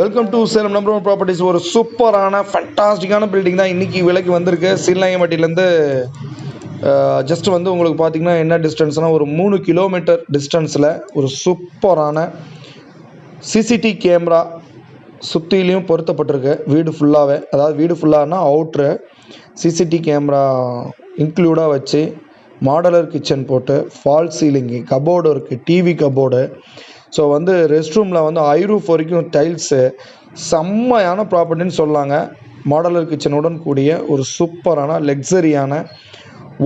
Welcome to Salem number one properties ஒரு சூப்பரான ஃபண்டாஸ்டிக்கான building தான் இன்றைக்கி விலைக்கு வந்திருக்கு. சீலநாயம்பட்டியிலேருந்து ஜஸ்ட் வந்து உங்களுக்கு பார்த்தீங்கன்னா என்ன டிஸ்டன்ஸ்னால் ஒரு மூணு கிலோமீட்டர் டிஸ்டன்ஸில் ஒரு சூப்பரான சிசிடி கேமரா சுற்றிலையும் பொருத்தப்பட்டிருக்கு. வீடு ஃபுல்லாகவே அதாவது வீடு ஃபுல்லானா அவுட்ரு சிசிடி கேமரா இன்க்ளூடாக வச்சு மாடலர் கிச்சன் போட்டு ஃபால் சீலிங்கு கபோர்டு இருக்குது டிவி கபோர்டு ஸோ வந்து ரெஸ்ட் ரூமில் வந்து ஐரூஃப் வரைக்கும் டைல்ஸு செம்மையான ப்ராப்பர்ட்டின்னு சொல்லாங்க. மாடலர் கிச்சனுடன் கூடிய ஒரு சூப்பரான லக்ஸரியான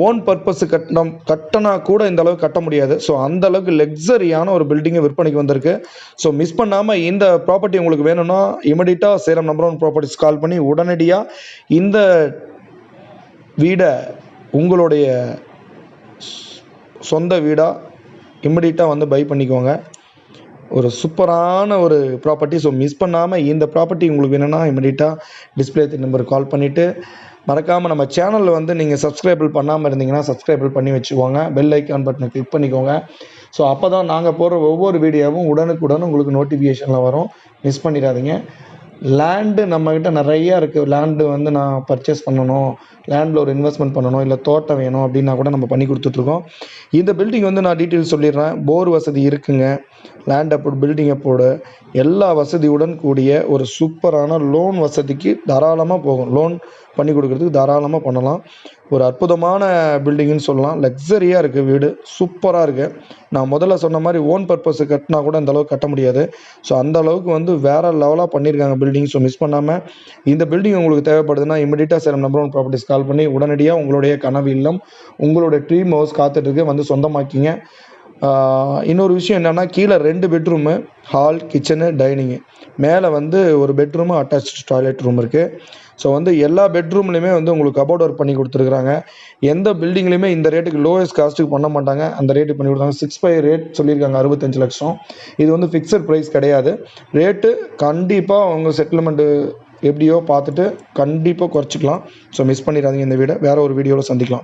ஓன் பர்பஸ் கட்டணம் கட்டினா கூட இந்த அளவுக்கு கட்ட முடியாது. ஸோ அந்த அளவுக்கு லக்ஸரியான ஒரு பில்டிங்கை விற்பனைக்கு வந்திருக்கு. ஸோ மிஸ் பண்ணாமல் இந்த ப்ராப்பர்ட்டி உங்களுக்கு வேணும்னா இமிடியட்டாக Salem number one properties call பண்ணி உடனடியாக இந்த வீடை உங்களுடைய சொந்த வீடாக இம்மிடியட்டாக வந்து பை பண்ணிக்கோங்க. ஒரு சூப்பரான ஒரு ப்ராப்பர்ட்டி ஸோ மிஸ் பண்ணாமல் இந்த ப்ராப்பர்ட்டி உங்களுக்கு வேணும்னா இமீடியட்டாக டிஸ்பிளே நம்பருக்கு கால் பண்ணிவிட்டு மறக்காமல் நம்ம சேனலில் வந்து நீங்கள் சப்ஸ்கிரைபிள் பண்ணாமல் இருந்தீங்கன்னா சப்ஸ்கிரைபிள் பண்ணி வச்சுக்கோங்க. பெல் ஐக்கான் பட்டனை கிளிக் பண்ணிக்கோங்க. ஸோ அப்போ தான் நாங்கள் போடுற ஒவ்வொரு வீடியோவும் உடனுக்குடன் உங்களுக்கு நோட்டிஃபிகேஷனில் வரும். மிஸ் பண்ணிடாதீங்க. லேண்டு நம்மக்கிட்ட நிறையா இருக்குது லேண்டு வந்து நான் பர்ச்சேஸ் பண்ணணும். லேண்டில் ஒரு இன்வெஸ்ட்மெண்ட் பண்ணணும். இல்லை தோட்டம் வேணும் அப்படின்னா கூட நம்ம பண்ணி கொடுத்துட்ருக்கோம். இந்த பில்டிங் வந்து நான் டீட்டெயில்ஸ் சொல்லிடுறேன். போர் வசதி இருக்குங்க. லேண்ட் அப்போடு பில்டிங் அப்போடு எல்லா வசதியுடன் கூடிய ஒரு சூப்பரான லோன் வசதிக்கு தாராளமாக போகும். லோன் பண்ணி கொடுக்குறதுக்கு தாராளமாக பண்ணலாம். ஒரு அற்புதமான பில்டிங்னு சொல்லலாம். லக்ஸரியாக இருக்குது வீடு. சூப்பராக இருக்குது நான் முதல்ல சொன்ன மாதிரி ஓன் பர்பஸுக்கு கட்டினா கூட இந்த அளவுக்கு கட்ட முடியாது. ஸோ அந்த அளவுக்கு வந்து வேறு லெவலாக பண்ணியிருக்காங்க பில்டிங் ஸோ மிஸ் பண்ணாமல் இந்த பில்டிங் உங்களுக்கு தேவைப்படுதுன்னா இமீடியட்டாக Salem number one properties call பண்ணி உடனடியாக உங்களுடைய கனவு இல்லம் உங்களுடைய ட்ரீம் ஹவுஸ் காத்துட்ருக்கு வந்து சொந்தமாக்கிங்க. இன்னொரு விஷயம் என்னென்னா கீழே ரெண்டு பெட்ரூமு ஹால் கிச்சனு டைனிங்கு மேலே வந்து ஒரு பெட்ரூமு அட்டாச் டாய்லெட் ரூம் இருக்குது ஸோ வந்து எல்லா பெட்ரூம்லையுமே வந்து உங்களுக்கு கபோர்ட் ஒர்க் பண்ணி கொடுத்துருக்குறாங்க. எந்த பில்டிங்லையுமே இந்த ரேட்டுக்கு லோயஸ்ட் காஸ்ட்டுக்கு பண்ண மாட்டாங்க. அந்த ரேட்டுக்கு பண்ணி கொடுத்தாங்க. சிக்ஸ் ஃபைவ் ரேட் சொல்லியிருக்காங்க அறுபத்தஞ்சு லட்சம். இது வந்து ஃபிக்ஸட் ப்ரைஸ் கிடையாது. ரேட்டு கண்டிப்பாக அவங்க செட்டில்மெண்ட்டு எப்படியோ பார்த்துட்டு கண்டிப்பாக குறைச்சிக்கலாம். ஸோ மிஸ் பண்ணிடாதீங்க இந்த வீடை. வேறு ஒரு வீடியோவில் சந்திக்கலாம்.